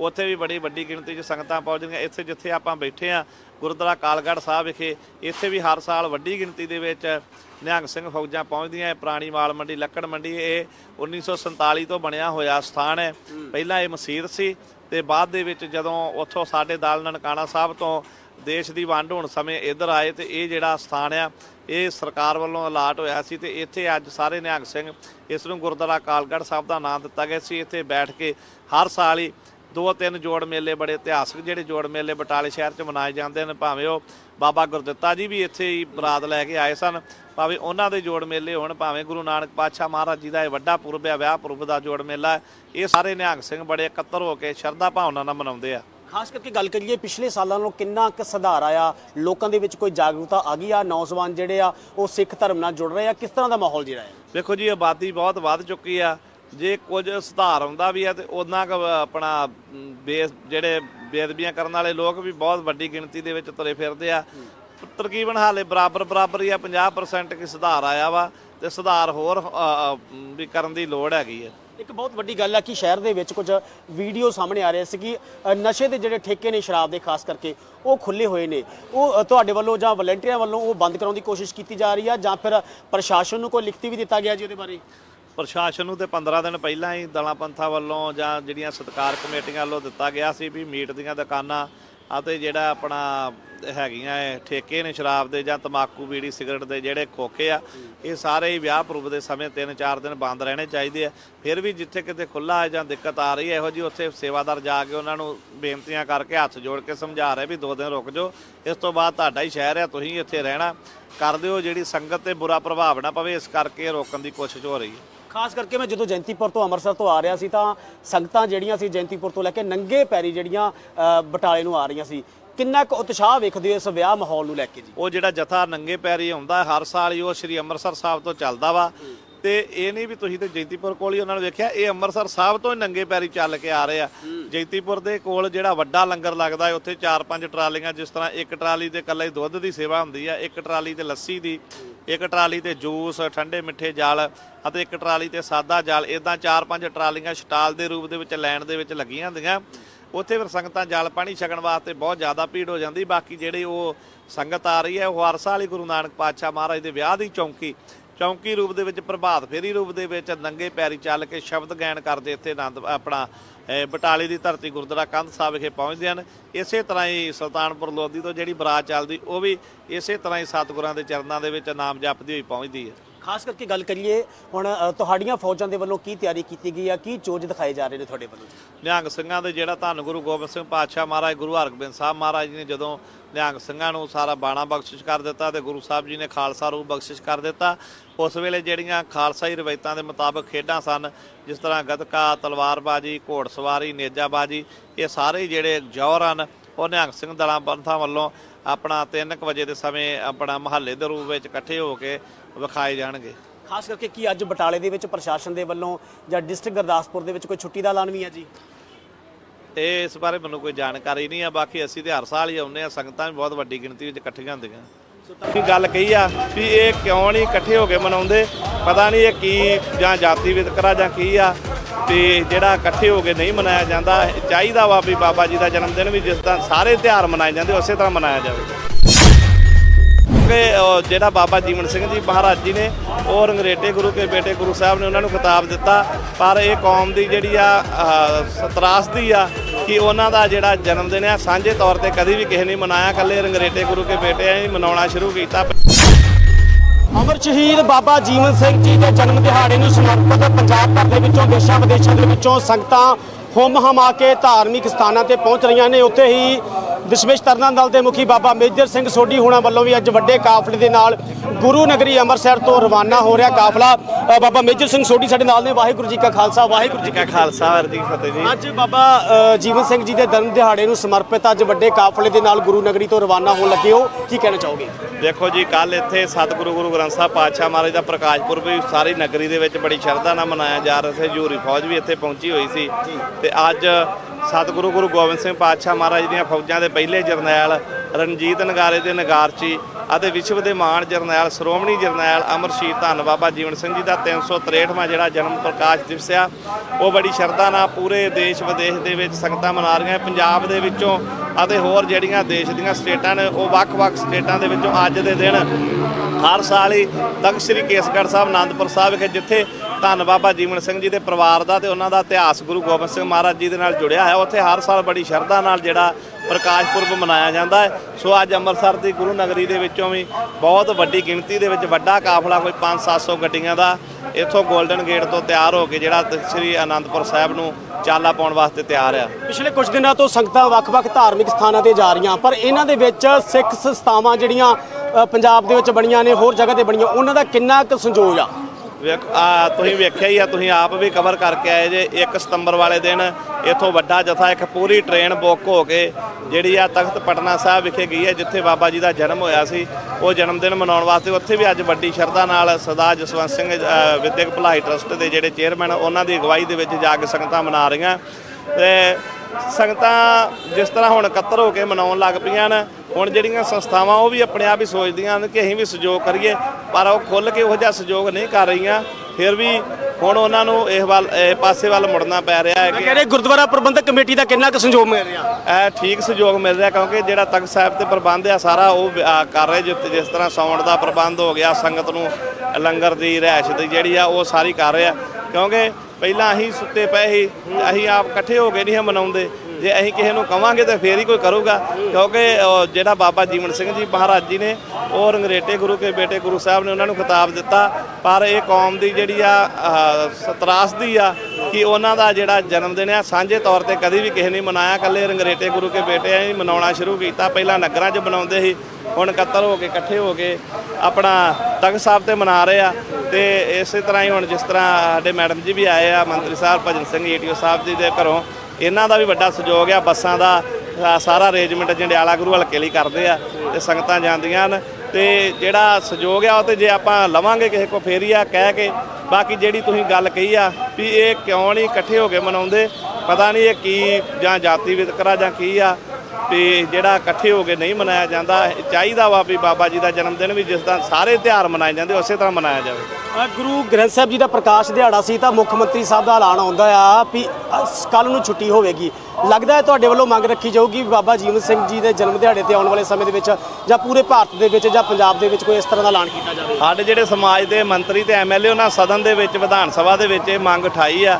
ਉੱਥੇ ਵੀ ਬੜੀ ਵੱਡੀ ਗਿਣਤੀ 'ਚ ਸੰਗਤਾਂ ਪਹੁੰਚਦੀਆਂ ਇੱਥੇ ਜਿੱਥੇ ਆਪਾਂ ਬੈਠੇ ਆ ਗੁਰਦੁਆਰਾ ਕਾਲਗੜ੍ਹ ਸਾਹਿਬ ਵਿਖੇ ਇੱਥੇ ਵੀ ਹਰ ਸਾਲ ਵੱਡੀ ਗਿਣਤੀ ਦੇ ਵਿੱਚ ਨਿਹੰਗ ਸਿੰਘ ਫੌਜਾਂ ਪਹੁੰਚਦੀਆਂ ਇਹ ਪੁਰਾਣੀ ਮਾਲ ਮੰਡੀ ਲੱਕੜ ਮੰਡੀ ਇਹ 1947 ਤੋਂ ਬਣਿਆ ਹੋਇਆ ਸਥਾਨ ਹੈ। ਪਹਿਲਾਂ ਇਹ ਮਸਜਿਦ ਸੀ ਤੇ ਬਾਅਦ ਦੇ ਵਿੱਚ ਜਦੋਂ ਉੱਥੋਂ ਸਾਡੇ ਦਲ ਨਨਕਾਣਾ ਸਾਹਿਬ ਤੋਂ ਦੇਸ਼ ਦੀ ਵੰਡ ਹੋਣ ਸਮੇਂ ਇੱਧਰ ਆਏ ਤੇ ਇਹ ਜਿਹੜਾ ਸਥਾਨ ਆ, ਇਹ ਸਰਕਾਰ ਵੱਲੋਂ ਅਲਾਟ ਹੋਇਆ ਸੀ ਤੇ ਇੱਥੇ ਅੱਜ ਸਾਰੇ ਨਿਹੰਗ ਸਿੰਘ ਇਸ ਨੂੰ ਗੁਰਦੁਆਰਾ ਕਾਲਗੜ੍ਹ ਸਾਹਿਬ ਦਾ ਨਾਮ ਦਿੱਤਾ ਗਿਆ ਸੀ। ਇੱਥੇ ਬੈਠ ਕੇ ਹਰ ਸਾਲ ਹੀ ਦੋ ਤਿੰਨ ਜੋੜ ਮੇਲੇ ਬੜੇ ਇਤਿਹਾਸਕ ਜਿਹੜੇ ਜੋੜ ਮੇਲੇ ਬਟਾਲੇ ਸ਼ਹਿਰ 'ਚ ਮਨਾਏ ਜਾਂਦੇ ਨੇ। ਭਾਵੇਂ ਉਹ ਬਾਬਾ ਗੁਰਦਿੱਤਾ ਜੀ ਵੀ ਇੱਥੇ ਹੀ ਬਰਾਤ ਲੈ ਕੇ ਆਏ ਸਨ, ਭਾਵੇਂ ਉਹਨਾਂ ਦੇ ਜੋੜ ਮੇਲੇ ਹੋਣ, ਭਾਵੇਂ ਗੁਰੂ ਨਾਨਕ ਪਾਤਸ਼ਾਹ ਮਹਾਰਾਜ ਜੀ ਦਾ ਇਹ ਵੱਡਾ ਪੁਰਬ ਹੈ ਵਿਆਹ ਪੁਰਬ ਦਾ ਜੋੜ ਮੇਲਾ, ਇਹ ਸਾਰੇ ਨਿਹੰਗ ਸਿੰਘ ਬੜੇ ਇਕੱਤਰ ਹੋ ਕੇ ਸ਼ਰਧਾ ਭਾਵਨਾ ਨਾਲ ਮਨਾਉਂਦੇ ਆ। ਖਾਸ ਕਰਕੇ ਗੱਲ ਕਰੀਏ ਪਿਛਲੇ ਸਾਲਾਂ ਨਾਲੋਂ ਕਿੰਨਾ ਕੁ ਸੁਧਾਰ ਆਇਆ? ਲੋਕਾਂ ਦੇ ਵਿੱਚ ਕੋਈ ਜਾਗਰੂਕਤਾ ਆ ਗਈ ਆ? ਨੌਜਵਾਨ ਜਿਹੜੇ ਆ ਉਹ ਸਿੱਖ ਧਰਮ ਨਾਲ ਜੁੜ ਰਹੇ ਆ? ਕਿਸ ਤਰ੍ਹਾਂ ਦਾ ਮਾਹੌਲ ਜਿਹੜਾ ਹੈ? ਦੇਖੋ ਜੀ ਆਬਾਦੀ ਬਹੁਤ ਵੱਧ ਚੁੱਕੀ ਆ। ਜੇ ਕੁਝ ਸੁਧਾਰ ਆਉਂਦਾ ਵੀ ਆ ਤੇ ਉਹਨਾਂ ਕ ਆਪਣਾ ਮ, ਬੇਸ ਜਿਹੜੇ ਬੇਅਦਬੀਆਂ ਕਰਨ ਵਾਲੇ ਲੋਕ ਵੀ ਬਹੁਤ ਵੱਡੀ ਗਿਣਤੀ ਦੇ ਵਿੱਚ ਤੁਰੇ ਫਿਰਦੇ ਆ। ਤਕਰੀਬਨ ਹਾਲੇ ਬਰਾਬਰ ਬਰਾਬਰ ਹੀ ਆ 50% ਕੀ ਸੁਧਾਰ ਆਇਆ ਵਾ ਤੇ ਸੁਧਾਰ ਹੋਰ ਵੀ ਕਰਨ ਦੀ ਲੋੜ ਹੈਗੀ ਆ। ਇੱਕ ਬਹੁਤ ਵੱਡੀ ਗੱਲ ਹੈ ਕਿ ਸ਼ਹਿਰ ਦੇ ਵਿੱਚ ਕੁਝ ਵੀਡੀਓ ਸਾਹਮਣੇ ਆ ਰਹੇ ਸੀ ਕਿ ਨਸ਼ੇ ਦੇ ਜਿਹੜੇ ਠੇਕੇ ਨੇ ਸ਼ਰਾਬ ਦੇ, ਖਾਸ ਕਰਕੇ ਉਹ ਖੁੱਲੇ ਹੋਏ ਨੇ। ਉਹ ਤੁਹਾਡੇ ਵੱਲੋਂ ਜਾਂ ਵਲੰਟੀਅਰਾਂ ਵੱਲੋਂ ਉਹ ਬੰਦ ਕਰਾਉਣ ਦੀ ਕੋਸ਼ਿਸ਼ ਕੀਤੀ ਜਾ ਰਹੀ ਆ ਜਾਂ ਫਿਰ ਪ੍ਰਸ਼ਾਸਨ ਨੂੰ ਕੋਈ ਲਿਖਤੀ ਵੀ ਦਿੱਤਾ ਗਿਆ ਜੀ ਉਹਦੇ ਬਾਰੇ? ਪ੍ਰਸ਼ਾਸਨ ਨੂੰ ਤੇ 15 ਦਿਨ ਪਹਿਲਾਂ ਹੀ ਦਲਾਂ ਪੰਥਾਂ ਵੱਲੋਂ ਜਾਂ ਜਿਹੜੀਆਂ ਸਤਕਾਰ ਕਮੇਟੀਆਂ ਵੱਲੋਂ ਦਿੱਤਾ ਗਿਆ ਸੀ ਵੀ ਮੀਟ ਦੀਆਂ ਦੁਕਾਨਾਂ ਅਤੇ ਜਿਹੜਾ ਆਪਣਾ ਹੈਗੀਆਂ ਠੇਕੇ ਨੇ ਸ਼ਰਾਬ ਦੇ ਜਾਂ ਤਮਾਕੂ, ਬੀੜੀ, ਸਿਗਰਟ ਦੇ ਜਿਹੜੇ ਖੋਖੇ ਆ, ਇਹ ਸਾਰੇ ਹੀ ਵਿਆਹ ਪੁਰਬ ਦੇ ਸਮੇਂ 3-4 ਦਿਨ ਬੰਦ ਰਹਿਣੇ ਚਾਹੀਦੇ ਆ। ਫਿਰ ਵੀ ਜਿੱਥੇ ਕਿਤੇ ਖੁੱਲਾ ਹੈ ਜਾਂ ਦਿੱਕਤ ਆ ਰਹੀ ਹੈ, ਇਹੋ ਜੀ ਉੱਥੇ ਸੇਵਾਦਾਰ ਜਾ ਕੇ ਉਹਨਾਂ ਨੂੰ ਬੇਨਤੀਆਂ ਕਰਕੇ ਹੱਥ ਜੋੜ ਕੇ ਸਮਝਾ ਰਿਹਾ ਵੀ ਦੋ ਦਿਨ ਰੁਕ ਜਾਓ। ਇਸ ਤੋਂ ਬਾਅਦ ਤੁਹਾਡਾ ਹੀ ਸ਼ਹਿਰ ਹੈ, ਤੁਸੀਂ ਇੱਥੇ ਰਹਿਣਾ। ਕਰ ਦਿਓ ਜਿਹੜੀ ਸੰਗਤ ਤੇ ਬੁਰਾ ਪ੍ਰਭਾਵ ਨਾ ਪਵੇ, ਇਸ ਕਰਕੇ ਇਹ ਰੋਕਣ ਦੀ ਕੋਸ਼ਿਸ਼ ਹੋ ਰਹੀ ਹੈ। ਖਾਸ ਕਰਕੇ ਮੈਂ ਜਦੋਂ ਜੈਂਤੀਪੁਰ ਤੋਂ ਅੰਮ੍ਰਿਤਸਰ ਤੋਂ ਆ ਰਿਹਾ ਸੀ ਤਾਂ ਸੰਗਤਾਂ ਜਿਹੜੀਆਂ ਸੀ ਜੈਂਤੀਪੁਰ ਤੋਂ ਲੈ ਕੇ ਨੰਗੇ ਪੈਰੀ ਜਿਹੜੀਆਂ ਬਟਾਲੇ ਨੂੰ ਆ ਰਹੀਆਂ ਸੀ। ਕਿੰਨਾ ਕੁ ਉਤਸ਼ਾਹ ਵੇਖਦੇ ਹੋ ਇਸ ਵਿਆਹ ਮਾਹੌਲ ਨੂੰ ਲੈ ਕੇ ਜੀ? ਉਹ ਜਿਹੜਾ ਜਥਾ ਨੰਗੇ ਪੈਰੀ ਆਉਂਦਾ ਹਰ ਸਾਲ ਹੀ ਉਹ ਸ੍ਰੀ ਅੰਮ੍ਰਿਤਸਰ ਸਾਹਿਬ ਤੋਂ ਚੱਲਦਾ ਵਾ। ਤੇ ਇਹ ਨਹੀਂ ਵੀ ਤੁਸੀਂ ਤੇ ਜੈਤੀਪੁਰ ਕੋਲ ਹੀ ਉਹਨਾਂ ਨੂੰ ਵੇਖਿਆ ਇਹ ਅੰਮ੍ਰਿਤਸਰ ਸਾਹਿਬ ਤੋਂ ਹੀ ਨੰਗੇ ਪੈਰੀ ਚੱਲ ਕੇ ਆ ਰਹੇ ਆ। ਜੈਤੀਪੁਰ ਦੇ ਕੋਲ ਜਿਹੜਾ ਵੱਡਾ ਲੰਗਰ ਲੱਗਦਾ ਹੈ ਉੱਥੇ 4-5 ਟਰਾਲੀਆਂ ਜਿਸ ਤਰ੍ਹਾਂ ਇੱਕ ਟਰਾਲੀ ਤੇ ਇਕੱਲਾ ਦੁੱਧ ਦੀ ਸੇਵਾ ਹੁੰਦੀ ਆ ਇੱਕ ਟਰਾਲੀ ਤੇ ਲੱਸੀ ਦੀ ਇੱਕ ਟਰਾਲੀ ਤੇ ਜੂਸ ਠੰਡੇ ਮਿੱਠੇ ਜਲ ਅਤੇ ਇੱਕ ਟਰਾਲੀ ਤੇ ਸਾਦਾ ਜਲ ਇਦਾਂ 4-5 ਟਰਾਲੀਆਂ ਸਟਾਲ ਦੇ ਰੂਪ ਦੇ ਵਿੱਚ ਲੈਣ ਦੇ ਵਿੱਚ ਲੱਗੀਆਂ ਹੁੰਦੀਆਂ। ਉੱਥੇ ਫਿਰ ਸੰਗਤਾਂ ਜਲ ਪਾਣੀ ਛਕਣ ਵਾਸਤੇ ਬਹੁਤ ਜ਼ਿਆਦਾ ਭੀੜ ਹੋ ਜਾਂਦੀ। ਬਾਕੀ ਜਿਹੜੇ ਉਹ ਸੰਗਤ ਆ ਰਹੀ ਹੈ ਉਹ ਹਰ ਸਾਲ ਹੀ ਗੁਰੂ ਨਾਨਕ ਪਾਤਸ਼ਾਹ ਮਹਾਰਾਜ ਦੇ ਵਿਆਹ ਦੀ ਚੌਂਕੀ ਚੌਂਕੀ ਰੂਪ ਦੇ ਵਿੱਚ ਪ੍ਰਭਾਤ ਫੇਰੀ ਰੂਪ ਦੇ ਵਿੱਚ ਨੰਗੇ ਪੈਰੀ ਚੱਲ ਕੇ ਸ਼ਬਦ ਗਾਇਨ ਕਰਦੇ ਇੱਥੇ ਆਨੰਦ ਆਪਣਾ ਅਹ, ਬਟਾਲੇ ਦੀ ਧਰਤੀ ਗੁਰਦੁਆਰਾ ਕੰਧ ਸਾਹਿਬ ਵਿਖੇ ਪਹੁੰਚਦੇ ਹਨ। ਇਸੇ ਤਰ੍ਹਾਂ ਹੀ ਸੁਲਤਾਨਪੁਰ ਲੋਧੀ ਤੋਂ ਜਿਹੜੀ ਬਰਾਤ ਚੱਲਦੀ ਉਹ ਵੀ ਇਸੇ ਤਰ੍ਹਾਂ ਹੀ ਸਤਿਗੁਰਾਂ ਦੇ ਚਰਨਾਂ ਦੇ ਵਿੱਚ ਨਾਮ ਜਪਦੀ ਹੋਈ ਪਹੁੰਚਦੀ ਹੈ। ਖਾਸ ਕਰਕੇ ਗੱਲ ਕਰੀਏ ਹੁਣ ਅ, ਤੁਹਾਡੀਆਂ ਫੌਜਾਂ ਦੇ ਵੱਲੋਂ ਕੀ ਤਿਆਰੀ ਕੀਤੀ ਗਈ ਆ? ਕੀ ਚੋਜ ਦਿਖਾਏ ਜਾ ਰਹੇ ਨੇ ਤੁਹਾਡੇ ਵੱਲੋਂ? ਨਿਹੰਗ ਸਿੰਘਾਂ ਦੇ ਜਿਹੜਾ ਧੰਨ ਗੁਰੂ ਗੋਬਿੰਦ ਸਿੰਘ ਪਾਤਸ਼ਾਹ ਮਹਾਰਾਜ ਗੁਰੂ ਹਰਗੋਬਿੰਦ ਸਾਹਿਬ ਮਹਾਰਾਜ ਜੀ ਨੇ ਜਦੋਂ ਨਿਹੰਗ ਸਿੰਘਾਂ ਨੂੰ ਸਾਰਾ ਬਾਣਾ ਬਖਸ਼ਿਸ਼ ਕਰ ਦਿੱਤਾ ਤੇ ਗੁਰੂ ਸਾਹਿਬ ਜੀ ਨੇ ਖਾਲਸਾ ਰੂਪ ਬਖਸ਼ਿਸ਼ ਕਰ ਦਿੱਤਾ ਉਸ ਵੇਲੇ ਜਿਹੜੀਆਂ ਖਾਲਸਾਈ ਰਵਾਇਤਾਂ ਦੇ ਮੁਤਾਬਕ ਖੇਡਾਂ ਸਨ ਜਿਸ ਤਰ੍ਹਾਂ ਗਤਕਾ ਤਲਵਾਰਬਾਜੀ ਘੋੜਸਵਾਰੀ ਨੇਜਾਬਾਜੀ ਇਹ ਸਾਰੇ ਜਿਹੜੇ ਜੌਹਰ ਹਨ ਉਹ ਨਿਹੰਗ ਸਿੰਘ ਦਲਾਂ ਪੰਥਾਂ ਵੱਲੋਂ ਆਪਣਾ 3 ਵਜੇ ਦੇ ਸਮੇਂ ਆਪਣਾ ਮਹੱਲੇ ਦੇ ਰੂਪ ਵਿੱਚ ਇਕੱਠੇ ਹੋ ਕੇ ਵਿਖਾਏ ਜਾਣਗੇ। ਖਾਸ ਕਰਕੇ ਕੀ ਅੱਜ ਬਟਾਲੇ ਦੇ ਵਿੱਚ ਪ੍ਰਸ਼ਾਸਨ ਦੇ ਵੱਲੋਂ ਜਾਂ ਡਿਸਟ੍ਰਿਕਟ ਗੁਰਦਾਸਪੁਰ ਦੇ ਵਿੱਚ ਕੋਈ ਛੁੱਟੀ ਦਾ ਐਲਾਨ ਵੀ ਹੈ ਜੀ? ਇਹ ਇਸ ਬਾਰੇ ਮੈਨੂੰ ਕੋਈ ਜਾਣਕਾਰੀ ਨਹੀਂ ਆ ਬਾਕੀ ਅਸੀਂ ਤੇ ਹਰ ਸਾਲ ਹੀ ਆਉਂਦੇ ਆ ਸੰਗਤਾਂ ਵੀ ਬਹੁਤ ਵੱਡੀ ਗਿਣਤੀ ਵਿੱਚ ਇਕੱਠੀਆਂ ਹੁੰਦੀਆਂ। ਕੀ ਗੱਲ ਕਹੀ ਆ ਵੀ ਇਹ ਕਿਉਂ ਨਹੀਂ ਇਕੱਠੇ ਹੋ ਕੇ ਮਨਾਉਂਦੇ? ਪਤਾ ਨਹੀਂ ਇਹ ਕੀ ਜਾਂ ਜਾਤੀ ਵਿਤਕਰਾ ਜਾਂ ਕੀ ਆ। ਤੇ ਜਿਹੜਾ ਇਕੱਠੇ ਹੋ ਕੇ ਨਹੀਂ ਮਨਾਇਆ ਜਾਂਦਾ, ਚਾਹੀਦਾ ਵਾ ਵੀ ਬਾਬਾ ਜੀ ਦਾ ਜਨਮ ਦਿਨ ਵੀ ਜਿਸ ਤਰ੍ਹਾਂ ਸਾਰੇ ਤਿਉਹਾਰ ਮਨਾਏ ਜਾਂਦੇ, ਉਸੇ ਤਰ੍ਹਾਂ ਮਨਾਇਆ ਜਾਵੇ। ਕਿ ਜਿਹੜਾ ਬਾਬਾ ਜੀਵਨ ਸਿੰਘ ਜੀ ਮਹਾਰਾਜ ਜੀ ਨੇ, ਉਹ ਰੰਗਰੇਟੇ ਗੁਰੂ ਕੇ ਬੇਟੇ ਗੁਰੂ ਸਾਹਿਬ ਨੇ ਉਹਨਾਂ ਨੂੰ ਖਿਤਾਬ ਦਿੱਤਾ, ਪਰ ਇਹ ਕੌਮ ਦੀ ਜਿਹੜੀ ਆ ਸਤਰਾਸਦੀ ਆ, ਕਿ ਉਹਨਾਂ ਦਾ ਜਿਹੜਾ ਜਨਮ ਦਿਨ ਆ, ਸਾਂਝੇ ਤੌਰ ਤੇ ਕਦੀ ਵੀ ਕਿਸੇ ਨੇ ਮਨਾਇਆ ਕੱਲੇ ਰੰਗਰੇਟੇ ਗੁਰੂ ਕੇ ਬੇਟੇ ਆ ਹੀ ਮਨਾਉਣਾ ਸ਼ੁਰੂ ਕੀਤਾ। ਅਮਰ ਸ਼ਹੀਦ ਬਾਬਾ ਜੀਵਨ ਸਿੰਘ ਜੀ ਦੇ ਜਨਮ ਦਿਹਾੜੇ ਨੂੰ ਸਮਰਪਿਤ ਪੰਜਾਬ ਭਰ ਦੇ ਵਿੱਚੋਂ ਦੇਸ਼ਾਂ ਵਿਦੇਸ਼ਾਂ ਦੇ ਵਿੱਚੋਂ ਸੰਗਤਾਂ ਹੁੰਮ ਹਮਾ ਕੇ ਧਾਰਮਿਕ ਸਥਾਨਾਂ ਤੇ ਪਹੁੰਚ ਰਹੀਆਂ ਨੇ। ਉੱਥੇ ਹੀ ਦਸ਼ਮੇਸ਼ ਤਰਨਾ ਦਲ ਦੇ ਮੁਖੀ ਬਾਬਾ ਮੇਜਰ ਸਿੰਘ ਸੋਢੀ ਹੋਣਾ ਵੱਲੋਂ ਵੀ ਅੱਜ ਵੱਡੇ ਕਾਫਲੇ ਦੇ ਨਾਲ ਗੁਰੂ ਨਗਰੀ ਅੰਮ੍ਰਿਤਸਰ ਤੋਂ ਰਵਾਨਾ ਹੋ ਰਿਹਾ ਕਾਫਲਾ। ਬਾਬਾ ਮੇਜਰ ਸਿੰਘ ਸੋਢੀ ਸਾਡੇ ਨਾਲ ਨੇ। ਵਾਹਿਗੁਰੂ ਜੀ ਕਾ ਖਾਲਸਾ ਵਾਹਿਗੁਰੂ ਜੀ ਕਾ ਖਾਲਸਾ ਵਾਹਿਗੁਰੂ ਜੀ ਕੀ ਫਤਿਹ ਜੀ। ਅੱਜ ਬਾਬਾ ਜੀਵਨ ਸਿੰਘ ਜੀ ਦੇ ਜਨਮ ਦਿਹਾੜੇ ਨੂੰ ਸਮਰਪਿਤ ਅੱਜ ਵੱਡੇ ਕਾਫਲੇ ਦੇ ਨਾਲ ਗੁਰੂ ਨਗਰੀ ਤੋਂ ਰਵਾਨਾ ਹੋਣ ਲੱਗੇ ਹੋ। ਕੀ ਕਹਿਣਾ ਚਾਹੋਗੇ? ਦੇਖੋ ਜੀ ਕੱਲ ਇੱਥੇ ਸਤਿਗੁਰੂ ਗੁਰੂ ਗ੍ਰੰਥ ਸਾਹਿਬ ਪਾਤਸ਼ਾਹ ਮਹਾਰਾਜ ਦਾ ਪ੍ਰਕਾਸ਼ ਪੁਰਬ ਵੀ ਸਾਰੀ ਨਗਰੀ ਦੇ ਵਿੱਚ ਬੜੀ ਸ਼ਰਧਾ ਨਾਲ ਮਨਾਇਆ ਜਾ ਰਿਹਾ ਸੀ। ਜੂਰੀ ਫੌਜ ਵੀ ਇੱਥੇ ਪਹੁੰਚੀ ਹੋਈ ਸੀ। ਤੇ ਅੱਜ ਸਤਿਗੁਰੂ ਗੁਰੂ ਗੋਬਿੰਦ ਸਿੰਘ ਪਾਤਸ਼ਾਹ ਮਹਾਰਾਜ ਦੀਆਂ ਫੌਜਾਂ ਦੇ ਪਹਿਲੇ ਜਰਨੈਲ ਰਣਜੀਤ ਨਗਾਰੇ ਦੇ ਨਗਾਰਚੀ ਅਤੇ ਵਿਸ਼ਵ ਦੇ ਮਾਣ ਜਰਨੈਲ ਸ਼੍ਰੋਮਣੀ ਜਰਨੈਲ ਅਮਰ ਧੰਨ ਬਾਬਾ ਜੀਵਨ ਸਿੰਘ ਜੀ ਦਾ 363ਵਾਂ ਜਿਹੜਾ ਜਨਮ ਪ੍ਰਕਾਸ਼ ਦਿਵਸ ਆ, ਉਹ ਬੜੀ ਸ਼ਰਧਾ ਨਾਲ ਪੂਰੇ ਦੇਸ਼ ਵਿਦੇਸ਼ ਦੇ ਵਿੱਚ ਸੰਗਤਾਂ ਮਨਾ ਰਹੀਆਂ ਪੰਜਾਬ ਦੇ ਵਿੱਚੋਂ ਅਤੇ ਹੋਰ ਜਿਹੜੀਆਂ ਦੇਸ਼ ਦੀਆਂ ਸਟੇਟਾਂ ਨੇ, ਉਹ ਵੱਖ-ਵੱਖ ਸਟੇਟਾਂ ਦੇ ਵਿੱਚੋਂ ਅੱਜ ਦੇ ਦਿਨ ਹਰ ਸਾਲ ਹੀ ਤਖਤ ਸ੍ਰੀ ਕੇਸਗੜ੍ਹ ਸਾਹਿਬ ਆਨੰਦਪੁਰ ਸਾਹਿਬ ਵਿਖੇ, ਜਿੱਥੇ ਧੰਨ ਬਾਬਾ ਜੀਵਨ ਸਿੰਘ ਜੀ ਦੇ ਪਰਿਵਾਰ ਦਾ ਤੇ ਉਹਨਾਂ ਦਾ ਇਤਿਹਾਸ ਗੁਰੂ ਗੋਬਿੰਦ ਸਿੰਘ ਮਹਾਰਾਜ ਜੀ ਦੇ ਨਾਲ ਜੁੜਿਆ ਹੈ। ਉੱਥੇ ਹਰ ਸਾਲ ਬੜੀ ਸ਼ਰਧਾ ਨਾਲ ਜਿਹੜਾ ਪ੍ਰਕਾਸ਼ ਪੁਰਬ ਮਨਾਇਆ ਜਾਂਦਾ ਹੈ। ਸੋ ਅੱਜ ਅੰਮ੍ਰਿਤਸਰ ਦੀ ਗੁਰੂ ਨਗਰੀ ਦੇ ਵਿੱਚੋਂ ਵੀ ਬਹੁਤ ਵੱਡੀ ਗਿਣਤੀ ਦੇ ਵਿੱਚ ਵੱਡਾ ਕਾਫਲਾ ਕੋਈ 5-700 ਗੱਡੀਆਂ ਦਾ ਇੱਥੋਂ 골ਡਨ ਗੇਟ ਤੋਂ ਤਿਆਰ ਹੋ ਕੇ ਜਿਹੜਾ ਸ੍ਰੀ ਆਨੰਦਪੁਰ ਸਾਹਿਬ ਨੂੰ ਚਾਲਾ ਪਾਉਣ ਵਾਸਤੇ ਤਿਆਰ ਆ। ਪਿਛਲੇ ਕੁਝ ਦਿਨਾਂ ਤੋਂ ਸੰਗਤਾਂ ਵੱਖ-ਵੱਖ ਧਾਰਮਿਕ ਸਥਾਨਾਂ ਤੇ ਜਾ ਰਹੀਆਂ, ਪਰ ਇਹਨਾਂ ਦੇ ਵਿੱਚ ਸਿੱਖ ਸੰਸਥਾਵਾਂ ਜਿਹੜੀਆਂ ਪੰਜਾਬ ਦੇ ਵਿੱਚ ਬਣੀਆਂ ਨੇ, ਹੋਰ ਜਗ੍ਹਾ ਤੇ ਬਣੀਆਂ, ਉਹਨਾਂ ਦਾ ਕਿੰਨਾ ਕੁ ਸੰਯੋਗ ਆ? ਵੇਖ ਆ ਤੁਸੀਂ ਵੇਖਿਆ ਹੀ ਆ ਤੁਸੀਂ ਆਪ ਵੀ ਕਵਰ ਕਰਕੇ ਆਏ ਜੇ 1 ਸਤੰਬਰ ਵਾਲੇ ਦਿਨ। ਇੱਥੋਂ ਵੱਡਾ ਜਥਾ ਇੱਕ ਪੂਰੀ ਟ੍ਰੇਨ ਬੁੱਕ ਹੋ ਕੇ ਜਿਹੜੀ ਆ ਤਖਤ ਪਟਨਾ ਸਾਹਿਬ ਵਿਖੇ ਗਈ ਹੈ ਜਿੱਥੇ ਬਾਬਾ ਜੀ ਦਾ ਜਨਮ ਹੋਇਆ ਸੀ। ਉਹ ਜਨਮ ਦਿਨ ਮਨਾਉਣ ਵਾਸਤੇ ਉੱਥੇ ਵੀ ਅੱਜ ਵੱਡੀ ਸ਼ਰਧਾ ਨਾਲ ਸਰਦਾਰ ਜਸਵੰਤ ਸਿੰਘ ਅ, ਵਿਦਿਅਕ ਭਲਾਈ ਟਰਸਟ ਦੇ ਜਿਹੜੇ ਚੇਅਰਮੈਨ ਉਹਨਾਂ ਦੀ ਅਗਵਾਈ ਦੇ ਵਿੱਚ ਜਾ ਕੇ ਸੰਗਤਾਂ ਮਨਾ ਰਹੀਆਂ। ਤੇ ਸੰਗਤਾਂ ਜਿਸ ਤਰ੍ਹਾਂ ਹੁਣ ਇਕੱਤਰ ਹੋ ਕੇ ਮਨਾਉਣ ਲੱਗ ਪਈਆਂ ਨੇ ਹੁਣ ਜਿਹੜੀਆਂ ਸੰਸਥਾਵਾਂ ਉਹ ਵੀ ਆਪਣੇ ਆਪ ਹੀ ਸੋਚਦੀਆਂ ਹਨ ਕਿ ਅਸੀਂ ਵੀ ਸਹਿਯੋਗ ਕਰੀਏ ਪਰ ਉਹ ਖੁੱਲ ਕੇ ਉਹ ਜਿਹਾ ਸਹਿਯੋਗ ਨਹੀਂ ਕਰ ਰਹੀਆਂ। ਫਿਰ ਵੀ ਹੁਣ ਉਹਨਾਂ ਨੂੰ ਇਹ ਵੱਲ ਇਹ ਪਾਸੇ ਵੱਲ ਮੁੜਨਾ ਪੈ ਰਿਹਾ ਹੈ ਕਿ ਕਹਿੰਦੇ ਗੁਰਦੁਆਰਾ ਪ੍ਰਬੰਧਕ ਕਮੇਟੀ ਦਾ ਕਿੰਨਾ ਕੁ ਸਹਿਯੋਗ ਮਿਲ ਰਿਹਾ? ਇਹ ਠੀਕ ਸਹਿਯੋਗ ਮਿਲ ਰਿਹਾ ਕਿਉਂਕਿ ਜਿਹੜਾ ਤਖਤ ਸਾਹਿਬ ਤੇ ਪ੍ਰਬੰਧ ਆ ਸਾਰਾ ਉਹ ਕਰ ਰਹੇ ਜਿਸ ਤਰ੍ਹਾਂ ਸੌਣ ਦਾ ਪ੍ਰਬੰਧ ਹੋ ਗਿਆ ਸੰਗਤ ਨੂੰ ਲੰਗਰ ਦੀ ਰਹਿਸ਼ ਦੀ ਜਿਹੜੀ ਆ ਉਹ ਸਾਰੀ ਕਰ ਰਿਹਾ ਕਿਉਂਕਿ ਪਹਿਲਾਂ ਅਸੀਂ ਸੁੱਤੇ ਪਏ ਸੀ ਅਸੀਂ ਆਪ ਇਕੱਠੇ ਹੋ ਕੇ ਨਹੀਂ ਮਨਾਉਂਦੇ। ਜੇ ਅਸੀਂ ਕਿਸੇ ਨੂੰ ਕਵਾਂਗੇ ਤਾਂ ਫੇਰ ਹੀ ਕੋਈ ਕਰੂਗਾ। ਕਿਉਂਕਿ ਜਿਹੜਾ ਬਾਬਾ ਜੀਵਨ ਸਿੰਘ ਜੀ ਮਹਾਰਾਜ ਜੀ ਨੇ ਉਹ ਰੰਗਰੇਟੇ ਗੁਰੂ ਕੇ ਬੇਟੇ ਗੁਰੂ ਸਾਹਿਬ ਨੇ ਉਹਨਾਂ ਨੂੰ ਖਿਤਾਬ ਦਿੱਤਾ। ਪਰ ਇਹ ਕੌਮ ਦੀ ਜਿਹੜੀ ਆ ਆਹ, ਸਤਰਾਸਦੀ ਆ ਕਿ ਉਹਨਾਂ ਦਾ ਜਿਹੜਾ ਜਨਮ ਦਿਨ ਆ ਸਾਂਝੇ ਤੌਰ ਤੇ ਕਦੀ ਵੀ ਕਿਸੇ ਨੇ ਮਨਾਇਆ। ਕੱਲੇ ਰੰਗਰੇਟੇ ਗੁਰੂ ਕੇ ਬੇਟੇ ਆ ਮਨਾਉਣਾ ਸ਼ੁਰੂ ਕੀਤਾ। ਪਹਿਲਾਂ ਨਗਰਾਂ 'ਚ ਮਨਾਉਂਦੇ ਸੀ ਹੁਣ ਇਕੱਤਰ ਹੋ ਕੇ ਇਕੱਠੇ ਹੋ ਕੇ ਆਪਣਾ ਤਖਤ ਸਾਹਿਬ ਤੇ ਮਨਾ ਰਹੇ ਆ। ਤੇ ਇਸੇ ਤਰ੍ਹਾਂ ਹੀ ਹੁਣ ਜਿਸ ਤਰ੍ਹਾਂ ਸਾਡੇ ਮੈਡਮ ਜੀ ਵੀ ਆਏ ਆ ਮੰਤਰੀ ਸਾਹਿਬ ਭਜਨ ਸਿੰਘ ਏਟੀਓ ਸਾਹਿਬ ਜੀ ਦੇ ਘਰੋਂ ਇਹਨਾਂ ਦਾ ਵੀ ਵੱਡਾ ਸਹਿਯੋਗ ਆ, ਬੱਸਾਂ ਦਾ ਸਾਰਾ ਅਰੇਂਜਮੈਂਟ ਜੰਡਿਆਲਾ ਗੁਰੂ ਹਲਕੇ ਲਈ ਕਰਦੇ ਆ ਤੇ ਸੰਗਤਾਂ ਜਾਂਦੀਆਂ ਹਨ ਤੇ ਜਿਹੜਾ ਸਹਿਯੋਗ ਆ ਉਹ ਤੇ ਜੇ ਆਪਾਂ ਲਵਾਂਗੇ ਕਿਸੇ ਕੋ ਫੇਰੀ ਆ, ਕਹਿ ਕੇ। ਬਾਕੀ ਜਿਹੜੀ ਤੁਸੀਂ ਗੱਲ ਕਹੀ ਆ ਵੀ ਇਹ ਕਿਉਂ ਨਹੀਂ ਇਕੱਠੇ ਹੋ ਕੇ ਮਨਾਉਂਦੇ, ਪਤਾ ਨਹੀਂ ਇਹ ਕੀ ਜਾਂ ਜਾਤੀ ਵਿਤਕਰਾ ਜਾਂ ਕੀ ਆ। ਵੀ ਜਿਹੜਾ ਇਕੱਠੇ ਹੋ ਕੇ ਨਹੀਂ ਮਨਾਇਆ ਜਾਂਦਾ ਚਾਹੀਦਾ ਵਾ ਵੀ ਬਾਬਾ ਜੀ ਦਾ ਜਨਮ ਦਿਨ ਵੀ ਜਿਸ ਤਰ੍ਹਾਂ ਸਾਰੇ ਤਿਉਹਾਰ ਮਨਾਏ ਜਾਂਦੇ ਉਸੇ ਤਰ੍ਹਾਂ ਮਨਾਇਆ ਜਾਵੇ। ਗੁਰੂ ਗ੍ਰੰਥ ਸਾਹਿਬ ਜੀ ਦਾ ਪ੍ਰਕਾਸ਼ ਦਿਹਾੜਾ ਸੀ ਤਾਂ ਮੁੱਖ ਮੰਤਰੀ ਸਾਹਿਬ ਦਾ ਐਲਾਨ ਆਉਂਦਾ ਆ ਵੀ ਕੱਲ ਨੂੰ ਛੁੱਟੀ ਹੋਵੇਗੀ। ਲੱਗਦਾ ਹੈ ਤੁਹਾਡੇ ਵੱਲੋਂ ਮੰਗ ਰੱਖੀ ਜਾਊਗੀ ਬਾਬਾ ਜੀਵਨ ਸਿੰਘ ਜੀ ਦੇ ਜਨਮ ਦਿਹਾੜੇ ਤੇ ਆਉਣ ਵਾਲੇ ਸਮੇਂ ਦੇ ਵਿੱਚ ਜਾਂ ਪੂਰੇ ਭਾਰਤ ਦੇ ਵਿੱਚ ਜਾਂ ਪੰਜਾਬ ਦੇ ਵਿੱਚ ਕੋਈ ਇਸ ਤਰ੍ਹਾਂ ਦਾ ਐਲਾਨ ਕੀਤਾ ਜਾਵੇ? ਸਾਡੇ ਜਿਹੜੇ ਸਮਾਜ ਦੇ ਮੰਤਰੀ ਤੇ ਐਮਐਲਏ ਉਹਨਾਂ ਸਦਨ ਦੇ ਵਿੱਚ ਵਿਧਾਨ ਸਭਾ ਦੇ ਵਿੱਚ ਇਹ ਮੰਗ ਉਠਾਈ ਆ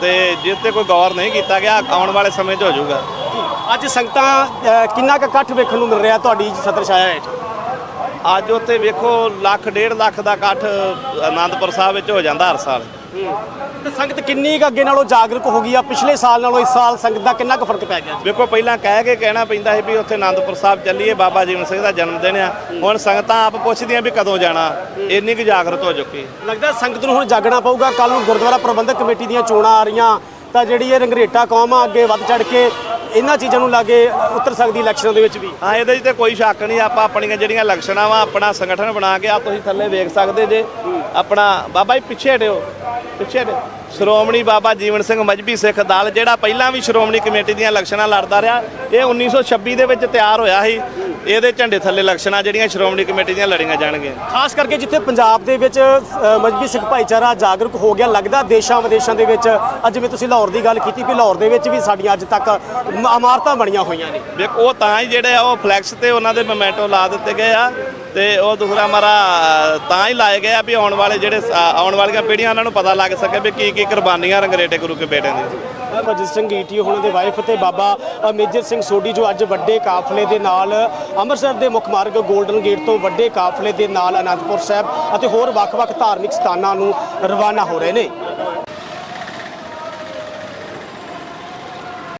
ਤੇ ਜਿਸ ਤੇ ਕੋਈ ਗੌਰ ਨਹੀਂ ਕੀਤਾ ਗਿਆ ਆਉਣ ਵਾਲੇ ਸਮੇਂ 'ਚ ਹੋ ਜਾਊਗਾ। ਅੱਜ ਸੰਗਤਾਂ ਕਿੰਨਾ ਕੁ ਇਕੱਠ ਵੇਖਣ ਨੂੰ ਮਿਲ ਰਿਹਾ ਤੁਹਾਡੀ ਛਤਰ ਛਾਇਆ ਹੇਠ? ਅੱਜ ਉੱਥੇ ਵੇਖੋ ਲੱਖ ਡੇਢ ਲੱਖ ਦਾ ਇਕੱਠ ਆਨੰਦਪੁਰ ਸਾਹਿਬ ਵਿੱਚ ਹੋ ਜਾਂਦਾ ਹਰ ਸਾਲ। ਤੇ ਸੰਗਤ ਕਿੰਨੀ ਕੁ ਅੱਗੇ ਨਾਲੋਂ ਜਾਗਰੂਕ ਹੋ ਗਈ ਆ? ਪਿਛਲੇ ਸਾਲ ਨਾਲੋਂ ਇਸ ਸਾਲ ਸੰਗਤ ਦਾ ਕਿੰਨਾ ਕੁ ਫ਼ਰਕ ਪੈ ਗਿਆ? ਵੇਖੋ ਪਹਿਲਾਂ ਕਹਿ ਕੇ ਕਹਿਣਾ ਪੈਂਦਾ ਸੀ ਵੀ ਉੱਥੇ ਆਨੰਦਪੁਰ ਸਾਹਿਬ ਚੱਲੀਏ ਬਾਬਾ ਜੀਵਨ ਸਿੰਘ ਦਾ ਜਨਮ ਦਿਨ ਆ। ਹੁਣ ਸੰਗਤਾਂ ਆਪ ਪੁੱਛਦੀਆਂ ਵੀ ਕਦੋਂ ਜਾਣਾ। ਇੰਨੀ ਕੁ ਜਾਗਰਤ ਹੋ ਚੁੱਕੀ ਲੱਗਦਾ ਸੰਗਤ ਨੂੰ ਹੁਣ ਜਾਗਣਾ ਪਊਗਾ। ਕੱਲ ਨੂੰ ਗੁਰਦੁਆਰਾ ਪ੍ਰਬੰਧਕ ਕਮੇਟੀ ਦੀਆਂ ਚੋਣਾਂ ਆ ਰਹੀਆਂ। ਤਾਂ ਜਿਹੜੀ ਇਹ ਰੰਗਰੇਟਾ ਕੌਮ ਆ ਅੱਗੇ ਵੱਧ ਚੜ ਕੇ ਇਹਨਾਂ ਚੀਜ਼ਾਂ ਨੂੰ ਲਾਗੇ ਉਤਰ ਸਕਦੀ ਇਲੈਕਸ਼ਨਾਂ ਦੇ ਵਿੱਚ ਵੀ? ਹਾਂ, ਇਹਦੇ 'ਚ ਤੇ ਕੋਈ ਸ਼ੱਕ ਨਹੀਂ, ਆਪਾਂ ਆਪਣੀਆਂ ਜਿਹੜੀਆਂ ਲਕਸ਼ਣਾਂ ਵਾ, ਆਪਣਾ ਸੰਗਠਨ ਬਣਾ ਕੇ ਆ ਤੁਸੀਂ ਥੱਲੇ ਵੇਖ ਸਕਦੇ ਜੇ। ਆਪਣਾ ਬਾਬਾ ਜੀ, ਪਿੱਛੇ ਹਟਿਓ ਪਿੱਛੇ ਹਟਿਓ। ਸ਼੍ਰੋਮਣੀ ਬਾਬਾ ਜੀਵਨ ਸਿੰਘ ਮਜਬੀ ਸਿੱਖ ਦਲ, ਜਿਹੜਾ ਪਹਿਲਾਂ ਵੀ ਸ਼੍ਰੋਮਣੀ ਕਮੇਟੀ ਦੀਆਂ ਇਲੈਕਸ਼ਨਾਂ ਲੜਦਾ ਰਿਹਾ, ਇਹ 1926 ਦੇ ਵਿੱਚ ਤਿਆਰ ਹੋਇਆ ਸੀ। ਇਹਦੇ ਝੰਡੇ ਥੱਲੇ ਲਕਸ਼ਣਾਂ ਜਿਹੜੀਆਂ ਸ਼੍ਰੋਮਣੀ ਕਮੇਟੀ ਦੀਆਂ ਲੜੀਆਂ ਜਾਣਗੀਆਂ। ਖਾਸ ਕਰਕੇ ਜਿੱਥੇ ਪੰਜਾਬ ਦੇ ਵਿੱਚ ਅ, ਮਜ਼੍ਹਬੀ ਸਿੱਖ ਭਾਈਚਾਰਾ ਜਾਗਰੂਕ ਹੋ ਗਿਆ ਲੱਗਦਾ ਦੇਸ਼ਾਂ ਵਿਦੇਸ਼ਾਂ ਦੇ ਵਿੱਚ। ਅੱਜ ਜਿਵੇਂ ਤੁਸੀਂ ਲਾਹੌਰ ਦੀ ਗੱਲ ਕੀਤੀ ਵੀ ਲਾਹੌਰ ਦੇ ਵਿੱਚ ਵੀ ਸਾਡੀਆਂ ਅੱਜ ਤੱਕ ਇਮਾਰਤਾਂ ਬਣੀਆਂ ਹੋਈਆਂ ਨੇ। ਵੇਖ ਉਹ ਤਾਂ ਹੀ ਜਿਹੜੇ ਆ ਉਹ ਫਲੈਕਸ ਤੇ ਉਹਨਾਂ ਦੇ ਮੋਮੈਂਟੋ ਲਾ ਦਿੱਤੇ ਗਏ ਆ ਤੇ ਉਹ ਦੂਸਰਾ ਮਾਰਾ ਤਾਂ ਹੀ ਲਾਏ ਗਏ ਆ ਵੀ ਆਉਣ ਵਾਲੇ ਜਿਹੜੇ ਆਉਣ ਵਾਲੀਆਂ ਪੀੜ੍ਹੀਆਂ ਉਹਨਾਂ ਨੂੰ ਪਤਾ ਲੱਗ ਸਕੇ ਵੀ ਕੀ ਕੀ ਕੁਰਬਾਨੀਆਂ ਰੰਗਰੇਟੇ ਗੁਰੂ ਕੇ ਬੇਟਿਆਂ ਦੀ। ਭਜਨ ਸਿੰਘ ਈਟੀ ਉਹਨਾਂ ਦੇ ਵਾਈਫ ਤੇ ਬਾਬਾ ਅ, ਮੇਜਰ ਸਿੰਘ ਸੋਢੀ ਜੋ ਅੱਜ ਵੱਡੇ ਕਾਫਲੇ ਦੇ ਨਾਲ ਅੰਮ੍ਰਿਤਸਰ ਦੇ ਮੁੱਖ ਮਾਰਗ 골ਡਨ ਗੇਟ ਤੋਂ ਵੱਡੇ ਕਾਫਲੇ ਦੇ ਨਾਲ ਅਨੰਦਪੁਰ ਸਾਹਿਬ ਅਤੇ ਹੋਰ ਵੱਖ-ਵੱਖ ਧਾਰਮਿਕ ਸਥਾਨਾਂ ਨੂੰ ਰਵਾਨਾ ਹੋ ਰਹੇ ਨੇ।